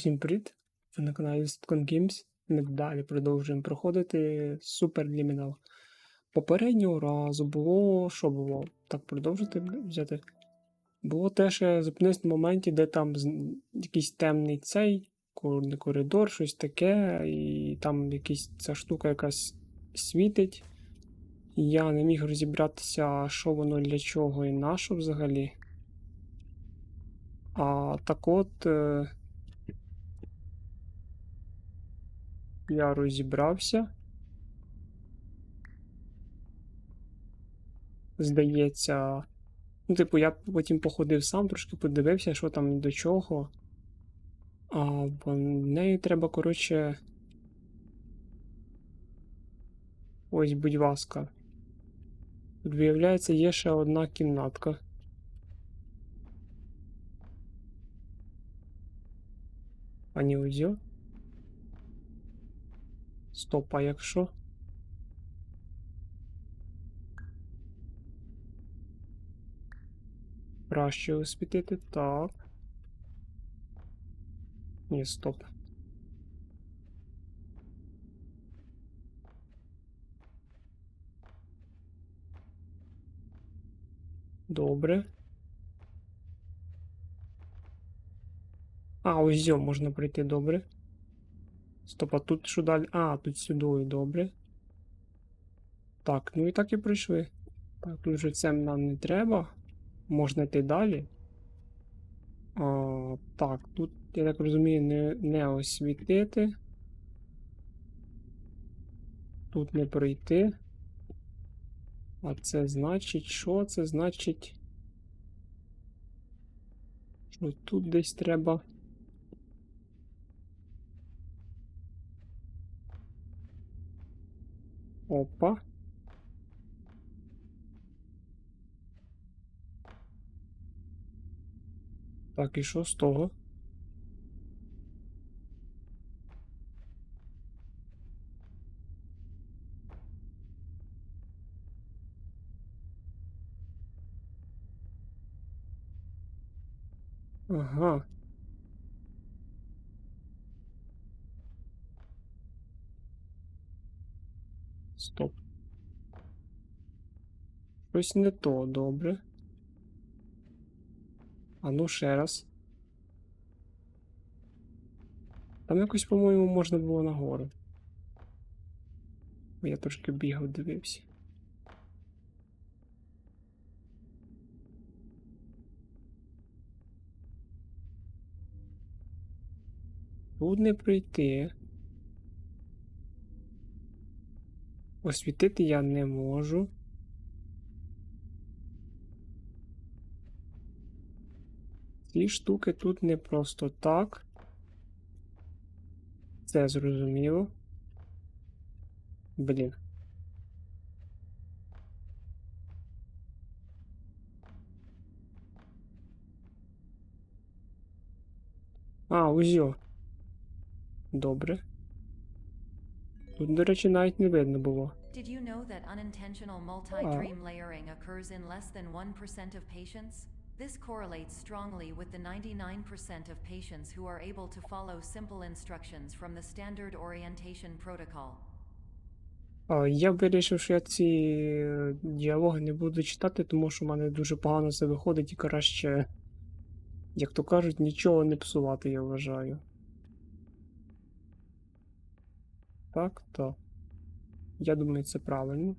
Усім привіт! Ви на каналі Stcon Games. Ми далі продовжуємо проходити Super Liminal. Попереднього разу було. Що було? Так, продовжити взяти. Було те, що я зупинився на моменті, де там якийсь темний цей коридор, щось таке, і там якась ця штука якась світить. Я не міг розібратися, що воно для чого і на що взагалі. А так от. Я розібрався. Здається. Ну, типу, я потім походив сам, трошки подивився, що там до чого. А бо нею треба, коротше. Ось, будь ласка. Тут, виявляється, є ще одна кімнатка. Пані Узьо. Стоп, а якщо? Краще освітити. Так. Ні, стоп. Добре. А, ось можна пройти, добре. Стоп, а тут що далі? А, тут сюди, добре. Так, ну і так і пройшли. Так, тут вже це нам не треба. Можна йти далі. А, так, тут, я так розумію, не, не освітити. Тут не пройти. А це значить, що? Це значить. Що тут десь треба. Опа. Так, і що з того? Ага. Стоп. Щось не то, добре. А ну ще раз. Там якось, по-моєму, можна було нагору. Я трошки бігав, дивився. Тут не прийти. Освітити я не можу. Ці штуки тут не просто так. Це зрозуміло. Блін. А, узьо. Добре. Тут, до речі, навіть не видно було. Did you know that unintentional multi-dream layering occurs in less than 1% of patients? This correlates strongly with the 99% of patients who are able to follow simple instructions from the standard orientation protocol. Я вирішив, що я ці е, діалоги не буду читати, тому що в мене дуже погано це виходить і краще, як то кажуть, нічого не псувати, я вважаю. Так, то. Я думаю, це правильно.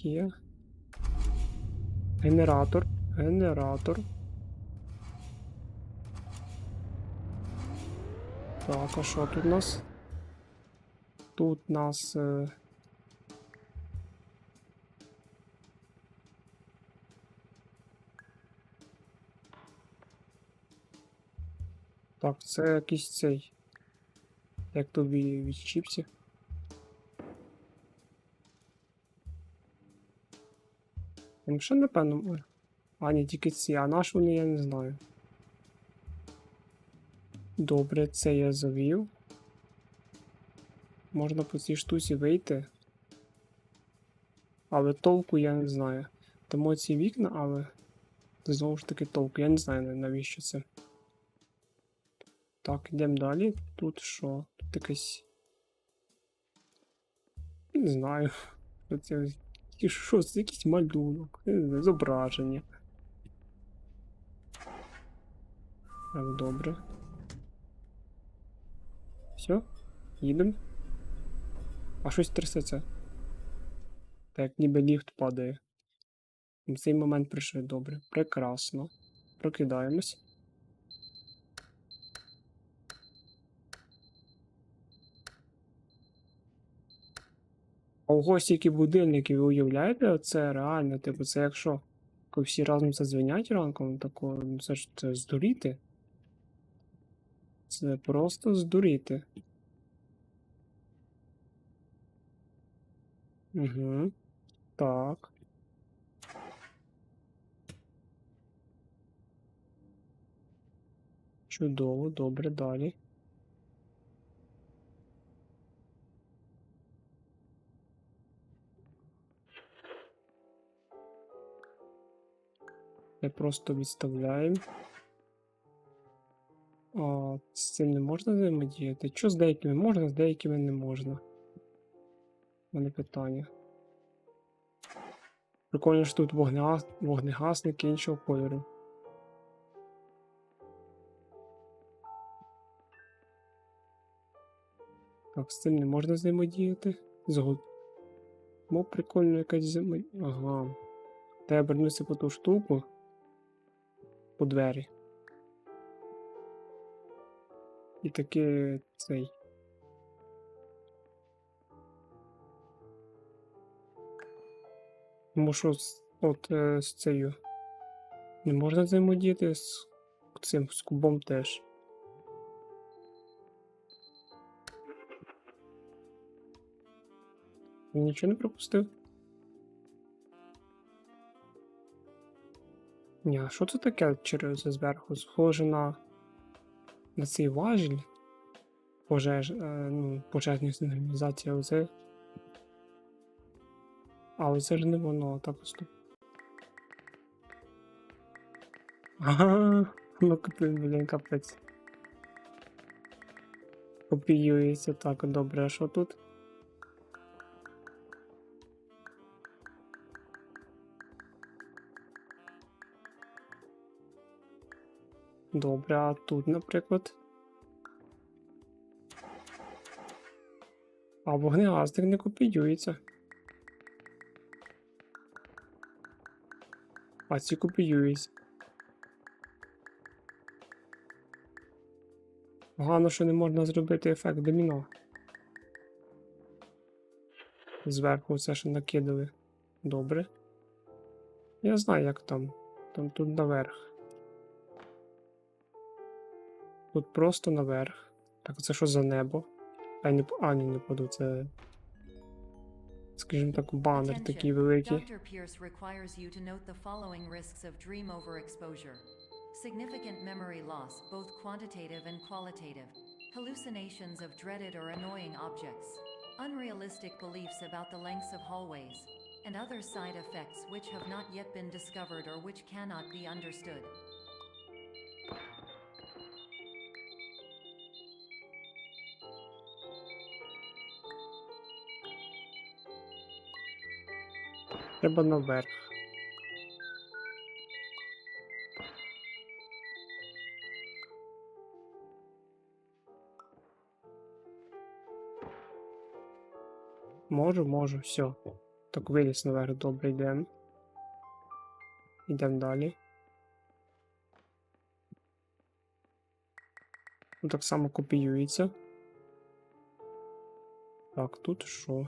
Є. Генератор. Генератор. Так, а що тут у нас? Тут у нас. Е... Так, це якийсь цей. Як тобі від чіпсів. Там ще напевно. А, ні, тільки ці, а наш вони я не знаю. Добре, це я завів. Можна по цій штуці вийти. Але толку я не знаю. Тому ці вікна, але знову ж таки толку. Я не знаю навіщо це. Так, йдемо далі. Тут що? Якесь. Не знаю. Це? Що це? Якийсь малюнок, зображення. Так, добре. Все? Їдемо? А щось трясеться. Так, ніби ліфт падає. В цей момент прийшли добре. Прекрасно. Прокидаємось. Ого, стільки будильників, ви уявляєте? Це реально, типу, це якщо всі разом задзвенять ранком, тако, ну це ж це здуріти. Це просто здуріти. Угу. Так. Чудово, добре, далі. Ми просто відставляємо. А, з цим не можна взаємодіяти. Що з деякими можна, з деякими не можна. У мене питання. Прикольно, що тут вогнегас... вогнегасники іншого кольору. Так, з цим не можна взаємодіяти. Згод. Бо прикольно якась взаємодія. Ага. Треба обернутися по ту штуку. По двері. І таки цей. Тому що от е, з цією не можна взаємодіяти з цим з кубом теж. Нічого не пропустив? Ні, а що це таке через зверху? Схоже на, на цей важіль пожеж, е, ну, пожежної сигналізації, але це. Але ж не воно, так тут. Ага, ну капець, блін, капець. Копіюється так, добре, а що тут? Добре, а тут, наприклад. А вогнегасник не копіюється. А ці копіюються. Погано, що не можна зробити ефект доміно. Зверху це ще накидали. Добре. Я знаю, як там. Там тут наверх. Тут просто наверх. Так, це що за небо? А, не, а ні, не поду, це. Скажімо так, банер такий великий. Significant memory loss, both quantitative and qualitative. Hallucinations of dreaded or annoying objects. Unrealistic beliefs about the lengths of hallways. And other side effects which have not yet been discovered or which cannot be understood. Треба наверх. Можу, можу, все. Так виліз наверх, добре, йдемо. Йдемо далі. Ну, так само копіюється. Так, тут що?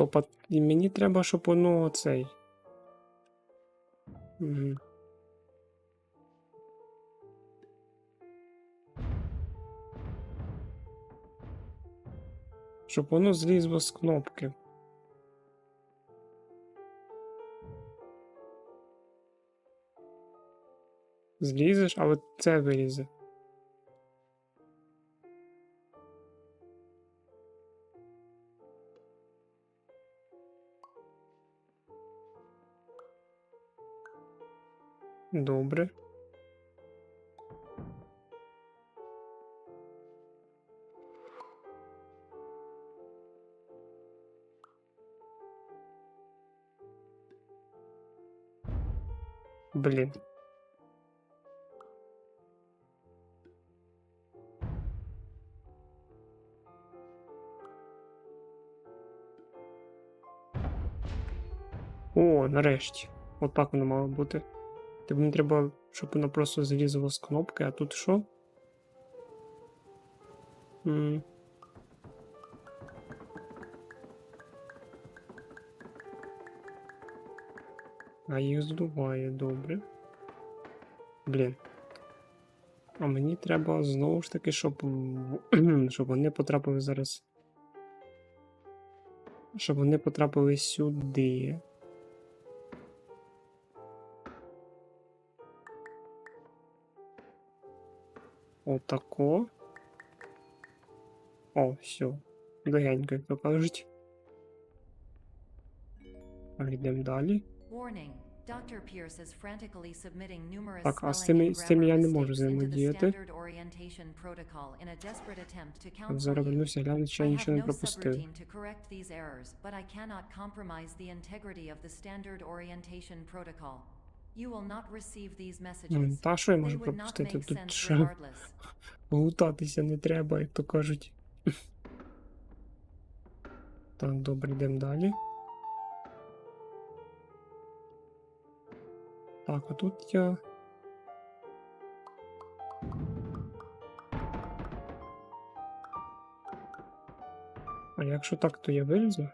Стоп, а і мені треба, щоб воно цей. Угу. Щоб воно злізло з кнопки. Злізеш, але це вилізе. Добре. Блін. О, нарешті. Отак воно мало бути. Типу мені треба, щоб воно просто зрізало з кнопки, а тут що? М. А їх здуває, добре. Блін. А мені треба знову ж таки, щоб, щоб вони потрапили зараз. Щоб вони потрапили сюди. Отако. О, все. Легенько, як то кажуть. Йдемо далі. Так, а з цими- з я не можу взаємодіяти. Зараз вернуся, гляну, чи я нічого не пропустив. I cannot compromise the integrity of the standard orientation protocol. You will not receive these messages. Та що я можу пропустити? Тут ще лутатися не треба, як то кажуть. Так, добре, йдемо далі. Так, а тут я. А якщо так, то я вилізу?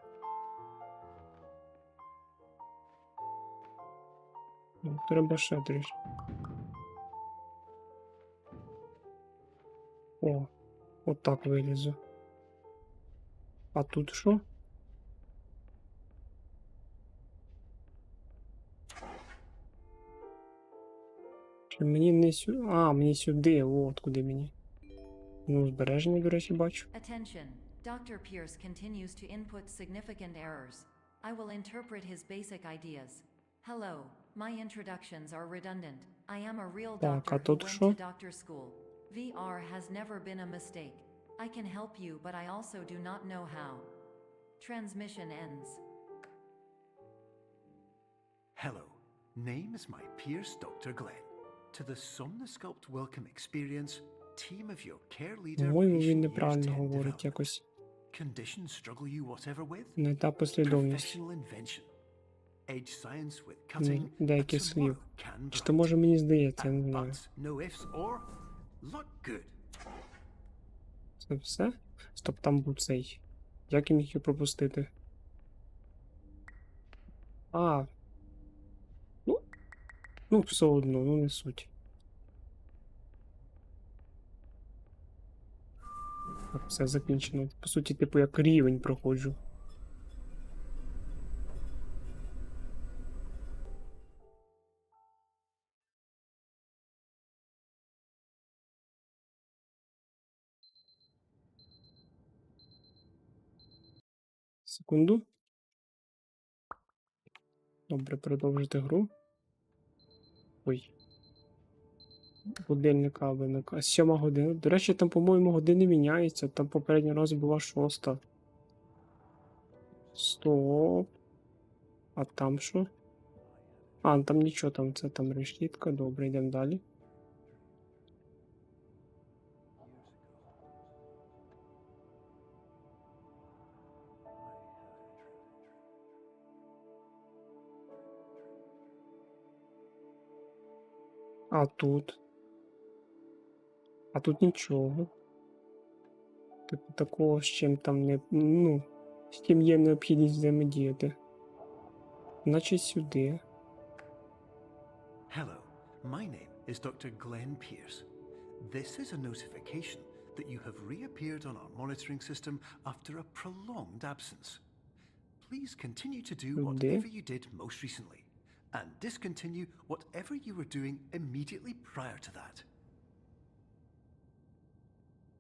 Ну, треба ще трішки. О, отак вилізу. А тут що? Чи мені не сюди. А, мені сюди, от куди мені. Ну, збереження, до речі, бачу. Attention. Dr. Pierce continues to input significant errors. I will interpret his basic ideas. Hello, my introductions are redundant. I am a real Так, doctor а who тут went що? to doctor school. VR has never been a mistake. I can help you, but I also do not know how. Transmission ends. Hello, name is my Pierce Dr. Glenn. To the Somnosculpt Welcome Experience, team of your care leader, По-моєму, він patient years неправильно 10 говорить development. якось. Conditions struggle you whatever with? Не та послідовність. Professional invention. Деяких слів. Чи то може мені здається, я не знаю. Це все? Стоп, там був цей. Як я міг його пропустити? А. Ну. Ну, все одно, ну не суть. Так, все закінчено. По суті, типу, як рівень проходжу. Секунду. Добре, продовжити гру. Ой. Будильника виник. Сьома година. До речі, там, по-моєму, години міняються. Там попередній раз була шоста. Стоп. А там що? А, там нічого, там це там решітка. Добре, йдемо далі. А тут. А тут нічого. Типу такого, з чим там не. Ну, з чим є необхідність взаємодіяти. Наче сюди. Hello, my name is Dr. Glenn Pierce. This is a notification that you have reappeared on our monitoring system after a prolonged absence. Please continue to do whatever you did most recently, and discontinue whatever you were doing immediately prior to that.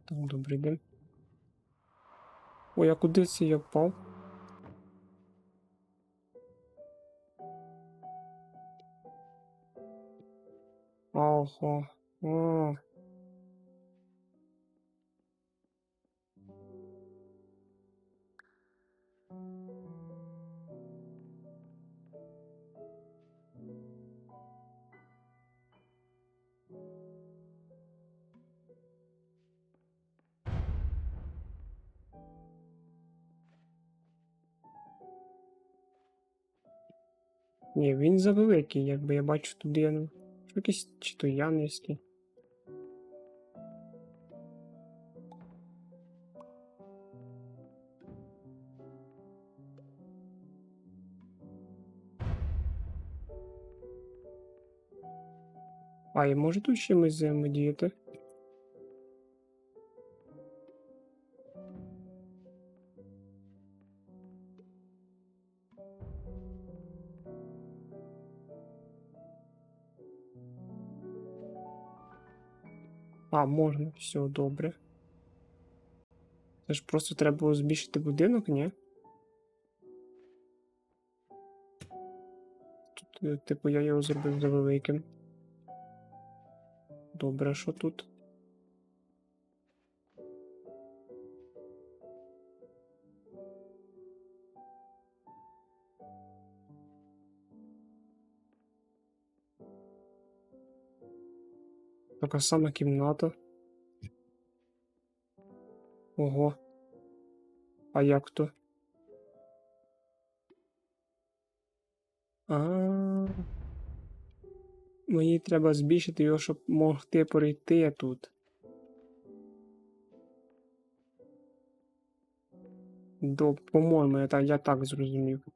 Так, добрий день. Ой, а куди це я впав? Ого. О. Ні, він завеликий, якби я бачу туди. Що якийсь чи то я низький. А, і може тут чимось взаємодіяти? А, можна, все добре. Це ж просто треба було збільшити будинок, ні? Тут, е, типу, я його зробив за великим. Добре, що тут? Така сама кімната. Ого. А як то? А. Мені треба збільшити його, щоб могти перейти тут. До, по-моєму, я, та- я так зрозумів.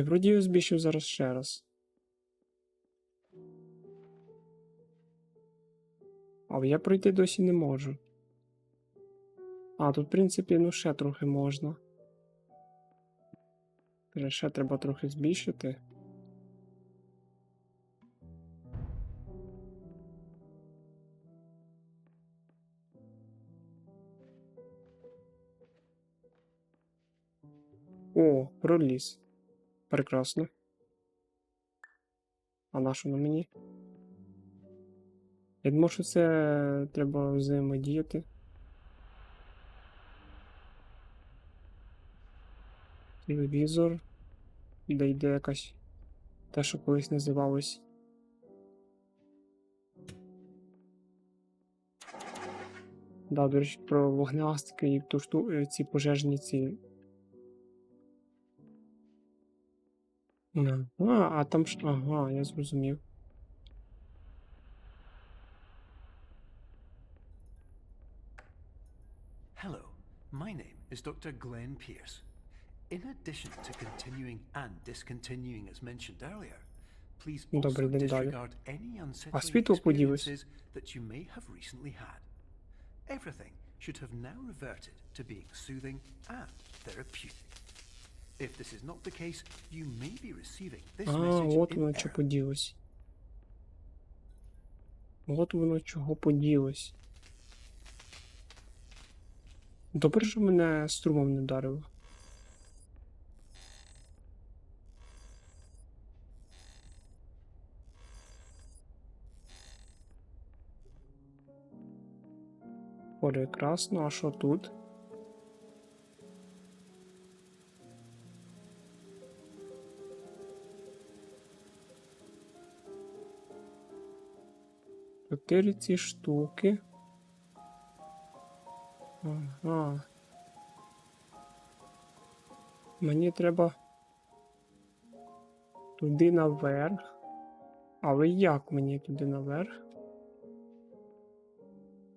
Я вроді збільшив зараз ще раз. Але я пройти досі не можу. А, тут, в принципі, ну ще трохи можна. Ще треба трохи збільшити. О, проліз. Прекрасно. А на що на мені? Я думав, що це треба взаємодіяти. Телевізор. Де йде якась. Те, що колись називалось. Да, до речі, про вогнеастики і ту шту, е, ці пожежні ці. Ага, а там ж. Ага, я зрозумів. Hello, my name is Dr. Glenn Pierce. In addition to continuing and discontinuing as mentioned earlier, please also Добрий день, далі. disregard any А unsettling світло поділось. experiences that you may have recently had. Everything should have now reverted to being soothing and therapeutic. А, от воно що поділось. От воно чого поділось. Добре, що мене струмом не вдарило. Прекрасно, а що тут? Чотири ці штуки. Ага. Мені треба туди наверх. Але як мені туди наверх?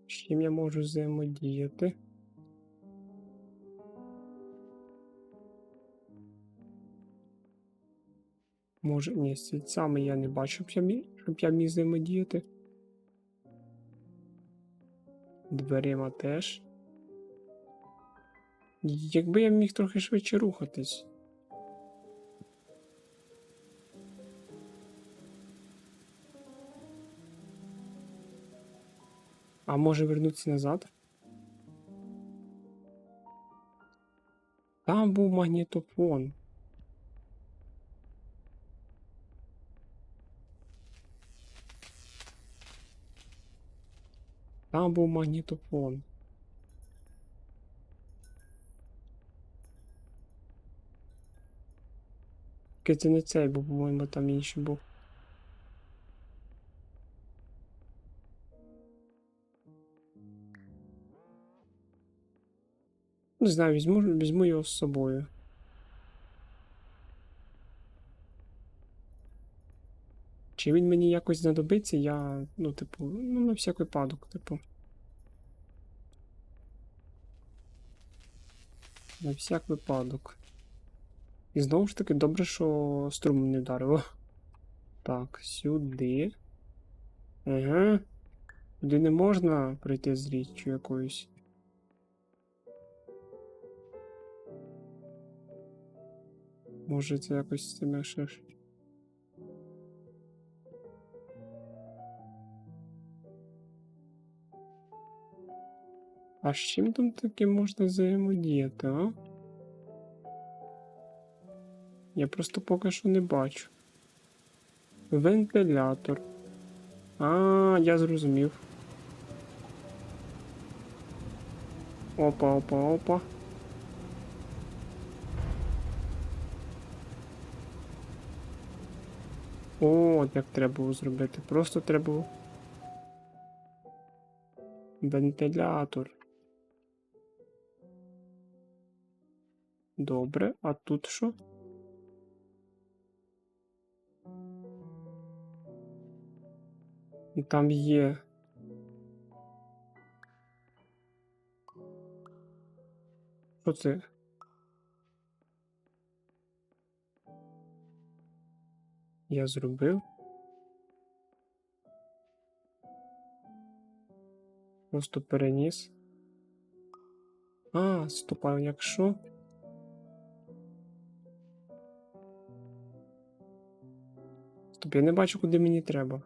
З чим я можу взаємодіяти? Може, ні, з стільцями я не бачу, щоб я міг взаємодіяти. Дверима теж. Якби я міг трохи швидше рухатись. А може вернутися назад? Там був магнітофон. Там був магнітофон. Тільки це не цей був, по-моєму, там інший був. Не знаю, візьму, візьму його з собою. Чи він мені якось знадобиться, я, ну, типу, ну, на всяк випадок, типу. На всяк випадок. І знову ж таки, добре, що струмом не вдарило. Так, сюди. Ага. Туди не можна пройти з річчю якоюсь. Може це якось з цими ще А з чим там таки можна взаємодіяти, а? Я просто поки що не бачу. Вентилятор. А, я зрозумів. Опа, опа, опа. О, як треба було зробити. Просто треба. Вентилятор. Добре, а тут що? І там є. Що це? Я зробив. Просто переніс. А, стоп, а якщо. Стоп, я не бачу, куди мені треба.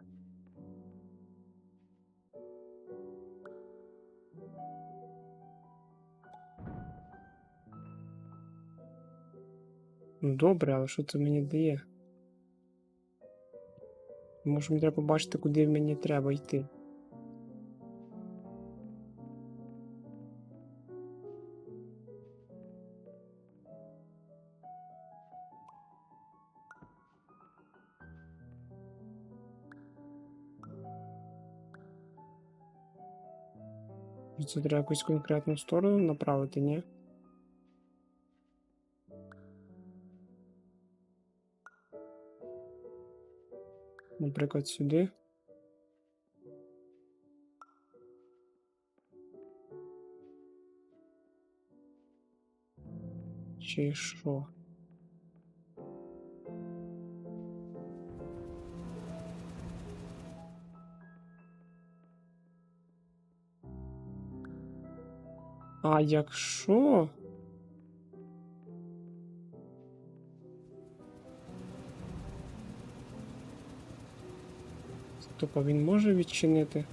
Ну добре, але що це мені дає? Може мені треба побачити, куди мені треба йти. Це треба якусь конкретну сторону направити, ні? Наприклад, сюди. Чи що? А якщо? Стоп, а він може відчинити?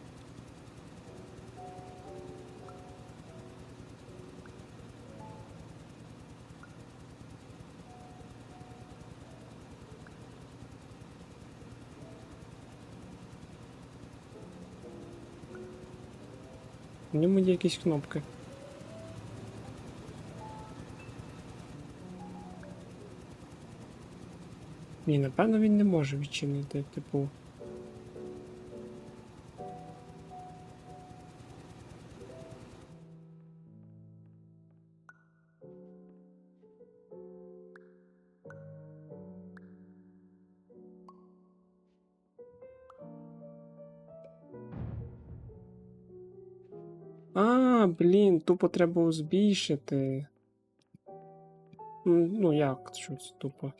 В ньому є якісь кнопки. Ні, напевно він не може відчинити, типу. А, блін, тупо треба збільшити. Ну як, що це тупо?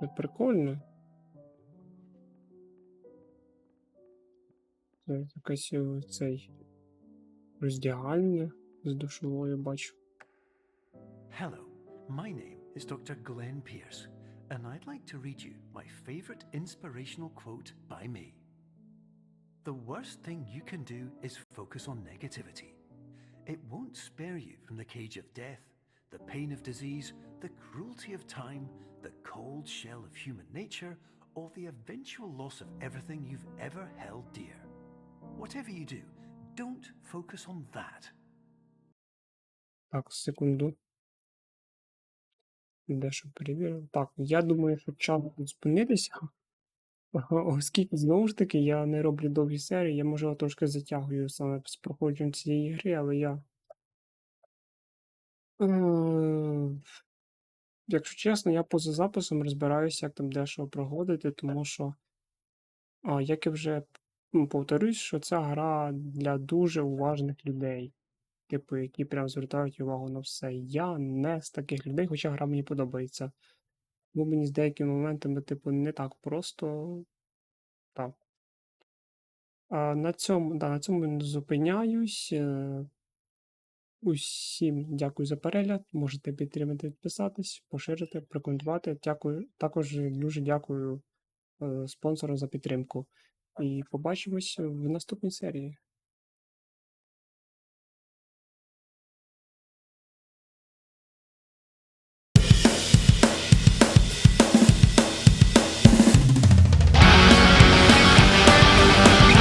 Це прикольно. Це якась е, цей роздягальня з душовою бачу. Hello, my name is Dr. Glenn Pierce, and I'd like to read you my favorite inspirational quote by me. The worst thing you can do is focus on negativity. It won't spare you from the cage of death, the pain of disease, the cruelty of time, the cold shell of human nature, or the eventual loss of everything you've ever held dear. Whatever you do, don't focus on that. Так, секунду. Дещо перевірив. Так, я думаю, що час. Ага, Оскільки знову ж таки я не роблю довгі серії, я можливо трошки затягую саме з проходженням цієї гри, але я. Е, Якщо чесно, я поза записом розбираюся, як там дещо проходити, тому що, а, як я вже ну, повторюсь, що ця гра для дуже уважних людей, типу, які прям звертають увагу на все. Я не з таких людей, хоча гра мені подобається. Бо мені з деякими моментами, типу, не так просто. Так. А на цьому, да, на цьому зупиняюсь. Усім дякую за перегляд. Можете підтримати, підписатись, поширити, прокоментувати. Дякую. Також дуже дякую е, спонсорам за підтримку. І побачимось в наступній серії.